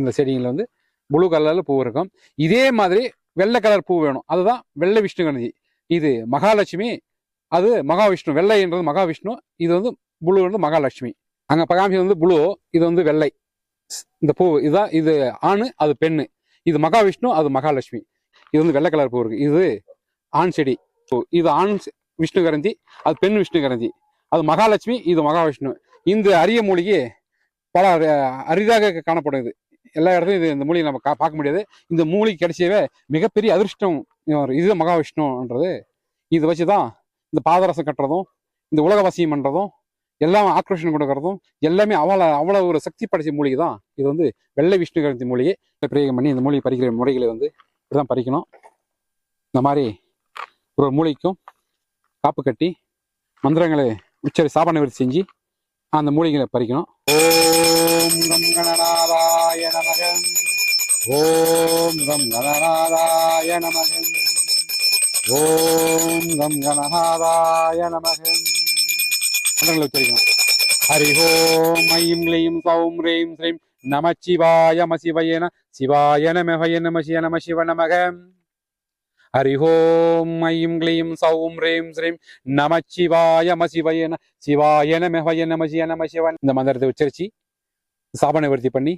இந்த செடிகளில் வந்து ப்ளூ கலரில் பூ இருக்கும். இதே மாதிரி வெள்ளை கலர் பூ வேணும். அதுதான் வெள்ளை விஷ்ணு கணதி இது மகாலட்சுமி அது மகாவிஷ்ணு. வெள்ளைன்றது மகாவிஷ்ணு இது வந்து ப்ளூ வந்து மகாலட்சுமி. அங்கே பகாமி வந்து புளு இது வந்து வெள்ளை. இந்த பூ இதுதான் இது ஆண் அது பெண்ணு. இது மகாவிஷ்ணு அது மகாலட்சுமி. இது வந்து வெள்ளை கலர் பூ இருக்குது இது ஆண் செடி. பூ. இது ஆண் விஷ்ணு கரந்தி அது பெண் விஷ்ணு கரந்தி. அது மகாலட்சுமி இது மகாவிஷ்ணு. இந்த அரிய மூலிகை பல அரிதாக காணப்படும் இது. எல்லா இடத்துலையும் இது இந்த மூலிகை நம்ம கா- பார்க்க முடியாது. இந்த மூலிகை கிடைச்சவே மிகப்பெரிய அதிர்ஷ்டம் இது மகாவிஷ்ணுன்றது. இதை வச்சு தான் இந்த பாதரசம் கட்டுறதும் இந்த உலகவாசியம் பண்ணுறதும் எல்லாம் ஆக்ரோஷன் கொடுக்கறதும் எல்லாமே அவ்வளோ அவ்வளோ ஒரு சக்தி படைச்ச மூலிகை தான் இது வந்து வெள்ளை விஷ்ணு கிரந்தி மூலிகை. இதை பிரயோகம் பண்ணி இந்த மூலிகை பறிக்கிற முறைகளை வந்து இப்படிதான் பறிக்கணும். இந்த மாதிரி ஒரு ஒரு மூலிகைக்கும் காப்பு கட்டி மந்திரங்களை உச்சரி சாபனை செஞ்சு அந்த மூலிகைகளை பறிக்கணும். ஓம் கம் கணநாதாய நமகம் ஓம் கம் கணநாதாய நமகம் ஓம் கம் கணநாதாய நமகம் மந்திரங்களை உச்சரிக்கணும். ஹரி ஓம் ஐம் க்ளீம் சௌம் ரீம் ஸ்ரீம் நமச்சிவாய மசிவயன சிவாய நமஹய நம சிய நம சிவ நமகம் ஹரி ஓம் ஐம் க்ளீம் சௌம் ரீம் ஸ்ரீம் நமச்சிவாய மசிவயன சிவாய நமஹய நம சிய நம சிவ இந்த மந்திரத்தை உச்சரிச்சு சாபனை விருத்தி பண்ணி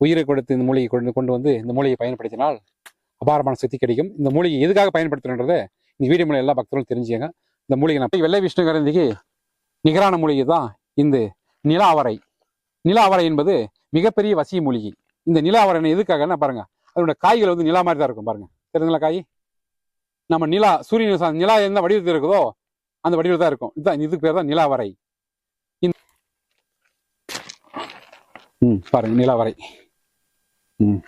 உயிரை கொடுத்து இந்த மூலிகை கொண்டு கொண்டு வந்து இந்த மூலிகையை பயன்படுத்தினால் அபாரமான சக்தி கிடைக்கும். இந்த மூலிகை எதுக்காக பயன்படுத்துறன்றதை இந்த வீடியோ மூலம் எல்லா பக்தர்களும் தெரிஞ்சுக்கங்க. இந்த மூலிகை நான் வெள்ளை விஷ்ணு கரந்திக்கு நிகரான மூலிகை தான் இந்த நில அவரை நில அவரை என்பது மிகப்பெரிய வசிய மூலிகை. இந்த நில அவரை எதுக்காகன்னா பாருங்க அதோட காய்கள் வந்து நிலா மாதிரி தான் இருக்கும் பாருங்க. தெரியுதுங்களா காய்? நம்ம நிலா சூரியன் நிலா எந்த வடிவத்தில் இருக்குதோ அந்த வடிவில் தான் இருக்கும். இதுதான் இதுக்கு பேர் தான் நிலாவரை. ம் பாருங்க நிலாவரை. ம்.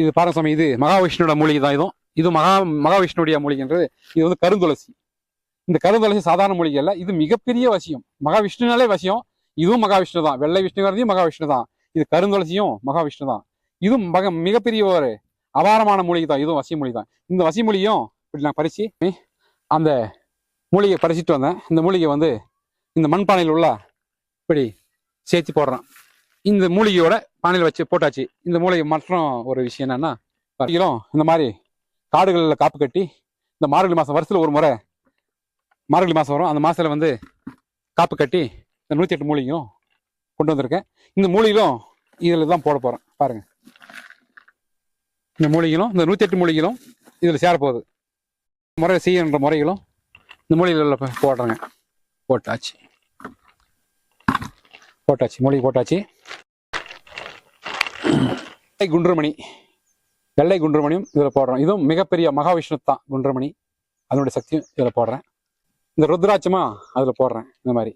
இது பாருங்க சாமி இது மகாவிஷ்ணுவோட மூலிகை தான் இதுவும் இது மகா மகாவிஷ்ணுடைய மூலிகைன்றது. இது வந்து கருந்துளசி. இந்த கருந்துளசி சாதாரண மூலிகை அல்ல இது மிகப்பெரிய வசியம். மகாவிஷ்ணுனாலே வசியம். இதுவும் மகாவிஷ்ணு தான். வெள்ளை விஷ்ணுங்கிறதையும் மகாவிஷ்ணு தான். இது கருந்துளசியும் மகாவிஷ்ணு தான். இதுவும் மக மிகப்பெரிய ஒரு அபாரமான மூலிகை தான். இதுவும் வசிய மூலிகை தான். இந்த வசிய மூலிகையும் இப்படி நான் பறிச்சு அந்த மூலிகை பறிச்சிட்டு வந்தேன். இந்த மூலிகை வந்து இந்த மண்பானையில் உள்ள இப்படி சேர்த்து போடுறான். இந்த மூலிகையோட பானையில் வச்சு போட்டாச்சு. இந்த மூலிகை மற்றும் ஒரு விஷயம் என்னன்னா பறிக்கிறோம் இந்த மாதிரி காடுகளில் காப்பு கட்டி இந்த மார்கழி மாதம் வருஷத்தில் ஒரு முறை மார்கழி மாதம் வரும். அந்த மாதத்தில் வந்து காப்பு கட்டி இந்த நூற்றி எட்டு மூலிகையும் கொண்டு வந்திருக்கேன். இந்த மூலிகளும் இதில் தான் போட போகிறேன் பாருங்கள் இந்த மூலிகளும் இந்த நூற்றி எட்டு மூலிகளும் இதில் சேரப்போகுது முறை செய்யன்ற முறைகளும் இந்த மூலிகைகளில் போடுறேங்க. போட்டாச்சு. போட்டாச்சு மூலிகை போட்டாச்சு. வெள்ளை குன்றுமணி. வெள்ளை குன்றுமணியும் இதில் போடுறோம். இதுவும் மிகப்பெரிய மகாவிஷ்ணு தான் குன்றுமணி. அதனுடைய சக்தியும் இதில் போடுறேன். இந்த ருத்ராட்சமா அதில் போடுறேன் இந்த மாதிரி.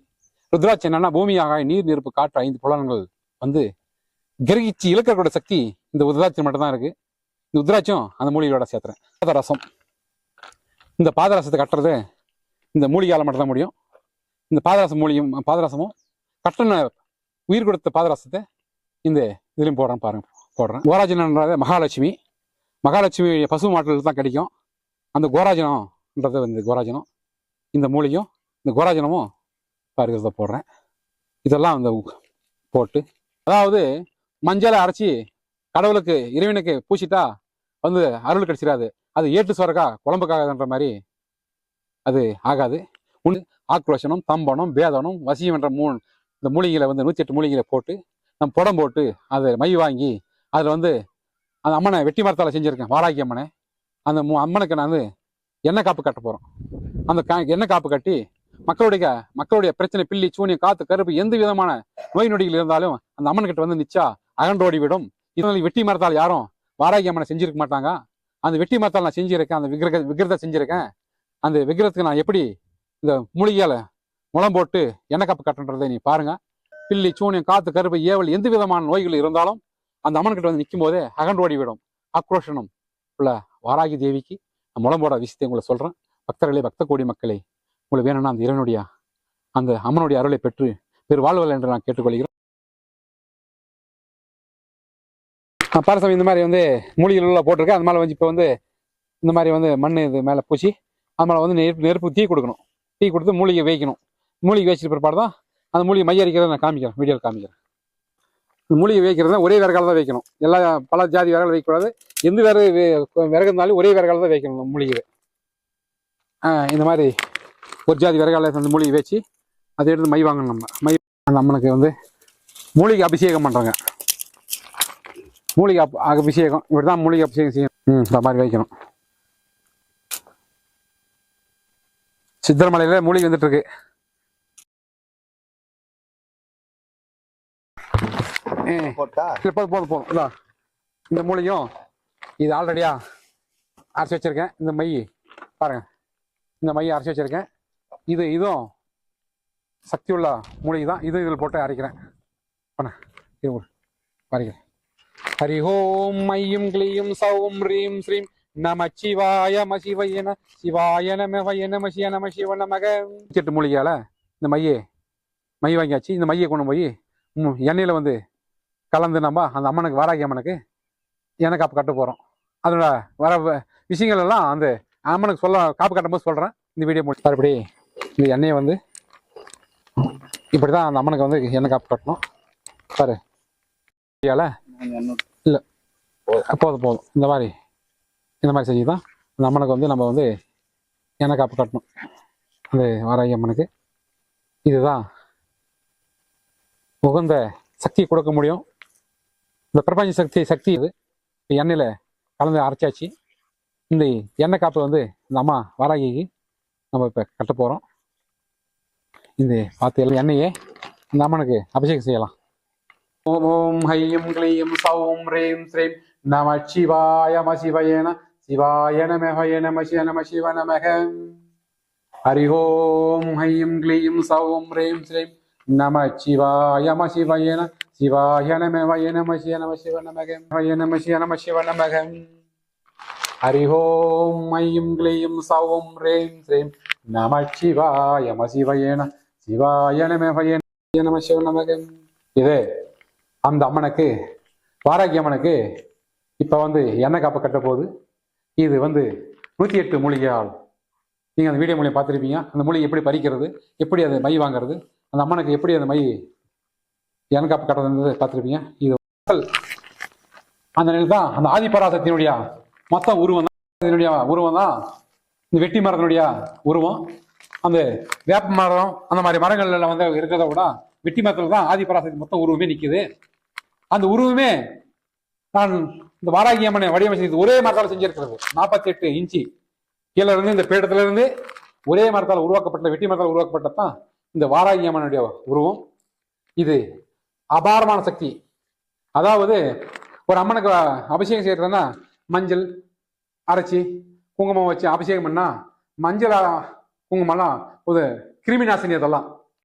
ருத்ராட்சம் என்னன்னா பூமியாக நீர் நெருப்பு காற்று ஐந்து புலன்கள் வந்து கிரகிச்சு இழக்கக்கூடிய சக்தி இந்த ருத்ராட்சம் மட்டும் தான் இருக்கு. இந்த ருத்ராட்சம் அந்த மூலிகையோட சேர்த்துறேன். பாதரசம். இந்த பாதரசத்தை கட்டுறது இந்த மூலிகையால் மட்டும்தான் முடியும். இந்த பாதரசம் மூலியும் பாதரசமும் கட்டண உயிர் கொடுத்த பாதராசத்தை இந்த இதுலையும் போடுறேன் பாருங்க போடுறேன். கோராஜனன்றது மகாலட்சுமி. மகாலட்சுமி பசு மாட்டில் தான் கிடைக்கும். அந்த கோராஜனம்ன்றது வந்து கோராஜனம். இந்த மூலிகையும் இந்த கோராஜனமும் பாருகிறத போடுறேன். இதெல்லாம் அந்த போட்டு. அதாவது மஞ்சளை அரைச்சி கடவுளுக்கு இறைவனுக்கு பூசிட்டா வந்து அருள் கிடைச்சிடாது அது ஏட்டு சொரக்கா குழம்புக்காகன்ற மாதிரி அது ஆகாது. உன் ஆக்ரோஷனம் தம்பனம் பேதனம் வசியம் என்ற மூணு இந்த மூலிகைகளை வந்து நூற்றி எட்டு மூலிகைகளை போட்டு நம்ம புடம் போட்டு அதை மை வாங்கி அதில் வந்து அந்த அம்மனை வெட்டி மரத்தால் செஞ்சுருக்கேன் வாராகி அம்மனை. அந்த மூ அம்மனுக்கு நான் வந்து எண்ணெய் காப்பு கட்ட போகிறோம் அந்த கா எண்ணெய் காப்பு கட்டி மக்களுடைய மக்களுடைய பிரச்சனை பில்லி சூனியம் காத்து கருப்பு எந்த விதமான நோய் நொடிகள் இருந்தாலும் அந்த அம்மன் கிட்ட வந்து நிச்சா அகன்றோடி விடும் இதனால் வெட்டி மரத்தால் யாரும் வாராகி அம்மனை செஞ்சிருக்க மாட்டாங்க. அந்த வெட்டி மரத்தால் நான் செஞ்சிருக்கேன் அந்த விக்கிரக விக்கிரத்தை செஞ்சிருக்கேன். அந்த விக்கிரத்துக்கு நான் எப்படி இந்த மூலிகையால் முளம் போட்டு எண்ணெய் கப்பு கட்டுன்றதை நீ பாருங்க. பில்லி சூனியம் காத்து கருப்பு ஏவல் எந்த விதமான நோய்கள் இருந்தாலும் அந்த அம்மன்கிட்ட வந்து நிற்கும் போதே அகன்றோடி விடும். ஆக்ரோஷனம் உள்ள வாராகி தேவிக்கு நான் முளம் போட விஷயத்தை உங்களை சொல்கிறேன் பக்தர்களே பக்த கோடி மக்களே உங்களுக்கு வேணும்னா அந்த இறைவனுடைய அந்த அம்மனுடைய அருளை பெற்று பெரு வாழ்வல் என்று நான் கேட்டுக்கொள்கிறேன். நான் பாரசாமி இந்த மாதிரி வந்து மூலிகைகள் உள்ள போட்டிருக்கேன் அது மேலே வந்து இப்போ வந்து இந்த மாதிரி வந்து மண் இது மேலே பூச்சி அது மேலே வந்து நெருப்பு நெருப்பு தீ கொடுக்கணும். டீ கொடுத்து மூலிகை வைக்கணும் மூலிகை வச்சிட்டு பிற்பாடு தான் அந்த மூலிகை மைய அடிக்கிறத நான் காமிக்கிறேன் வீடியோவில் காமிக்கிறேன். மூலிகை வைக்கிறதுனா ஒரே விறகால தான் வைக்கணும். எல்லா பல ஜாதி விறகால வைக்கக்கூடாது. எந்த விறகு விறகு இருந்தாலும் ஒரே விறகால தான் வைக்கணும் இந்த மூலிகை இந்த மாதிரி ஒரு ஜாதி விறகால அந்த மூலிகை வச்சு அதை எடுத்து மை வாங்கணும் நம்ம. மை அந்த அம்மனுக்கு வந்து மூலிகை அபிஷேகம் பண்ணுறாங்க மூலிகை அப் அபிஷேகம் இப்படி தான் மூலிகை அபிஷேகம் செய்யணும். ம் இந்த மாதிரி வைக்கணும். சித்திரமலையில் மூலிகை வந்துட்டுருக்கு போட்டா இல்லை போதும் போதும் போதும் இதா இந்த மூலிகையும் இது ஆல்ரெடியா அரைச்சி வச்சிருக்கேன். இந்த மை பாருங்க. இந்த மையை அரைச்சி வச்சிருக்கேன். இது இதுவும் சக்தி உள்ள மூலிகை தான். இது இதில் போட்டு அரைக்கிறேன். பண்ண இது அரைக்கிறேன் ஹரி ஓம் மையும் கிளியும் சௌம் ரீம் ஸ்ரீம் நம சிவாய ம சிவயன சிவாய நம வய நம சிய நம சிவ நமக. செட்டு மூலிகையால இந்த மையே மை வாங்கியாச்சு. இந்த மையை கொண்டு போய் ம், எண்ணெயில வந்து கலந்து நம்ம அந்த அம்மனுக்கு வாராகி அம்மனுக்கு? எனக்கு காப்பு கட்ட போகிறோம் அதோட வர வ- விஷயங்கள் எல்லாம் அந்த அம்மனுக்கு சொல்ல காப்பு கட்டும்போது சொல்கிறேன் இந்த வீடியோ முடிச்சு மறுபடி இந்த எண்ணெயை வந்து இப்படி தான் அந்த அம்மனுக்கு வந்து எண்ணெய் காப்பு கட்டணும். பாரு. இதால இல்லை. போதும் போதும். இந்த மாதிரி இந்த மாதிரி செஞ்சு தான் அந்த அம்மனுக்கு வந்து நம்ம வந்து எண்ணெய் காப்பு கட்டணும். அந்த வாராகி அம்மனுக்கு. இதுதான். உகந்த சக்தி கொடுக்க முடியும். இந்த பிரபஞ்ச சக்தி சக்தி இது. எண்ணெயில் கலந்து அரைச்சாச்சு. இந்த எண்ணெய் காப்பு வந்து இந்த அம்மா வாராகிக்கு நம்ம இப்போ கட்ட போகிறோம் இந்த பார்த்து எல்லாம் எண்ணெயே இந்த அம்மனுக்கு அபிஷேகம் செய்யலாம். ஓம் ஓம் ஹையும் கிளீம் சௌம் ரேம் ஸ்ரீம் நம சிவாய ம சிவயன சிவாய நம ஹய நம சிவ நம சிவ நமக ஹரி ஓம் ஹையும் கிளீம் சௌம் ரேம் ஸ்ரீம் நம சிவாய ம சிவயன சிவாய நம வய நம சிவ நம சிவ நமகம் வய நம சிவ நம சிவ நமகம் ஹரி மையும் ஐயும் சவும் ரேம் ஸ்ரீம் நம சிவாய ம சிவயன சிவாய நம வய நம சிவ நமகம் இது அந்த அம்மனுக்கு வாராகி அம்மனுக்கு இப்போ வந்து எண்ணெய் காப்பு கட்ட போகுது இது வந்து நூற்றி எட்டு மூலிகையால் நீங்கள் அந்த வீடியோ மூலியம் பார்த்துருப்பீங்க அந்த மூலிகை எப்படி பறிக்கிறது எப்படி அது மை வாங்குறது அந்த அம்மனுக்கு எப்படி அந்த மை எண்ணெய் காப்பு கட்டுறது பார்த்துருப்பீங்க. இது அந்த நிலை தான் அந்த ஆதிபராசக்தியினுடைய மொத்த உருவம் தான். உருவம் தான் இந்த வெட்டி மரத்தினுடைய உருவம். அந்த வேப்ப மரம் அந்த மாதிரி மரங்கள்ல வந்து இருக்கிறத விட வெட்டி மரத்தில் தான் ஆதிபராசக்தி மொத்தம் உருவமே நிற்குது அந்த உருவமே நான் இந்த வாராகி அம்மனை வடிவமைச்சது ஒரே மரத்தால் செஞ்சிருக்கிறது. நாற்பத்தி எட்டு இன்ச்சு. கீழே இருந்து இந்த பீடத்துல இருந்து ஒரே மரத்தால் உருவாக்கப்பட்ட வெட்டி மரத்தால் உருவாக்கப்பட்டதான் இந்த வாராகி அம்மனுடைய உருவம். இது அபாரமான சக்தி. அதாவது ஒரு அம்மனுக்கு அபிஷேகம் செய்யறதுன்னா மஞ்சள் அரைச்சி குங்குமம் வச்சு அபிஷேகம் பண்ணா மஞ்சள் குங்குமம்லாம் ஒரு கிருமி நாசினி அதெல்லாம்.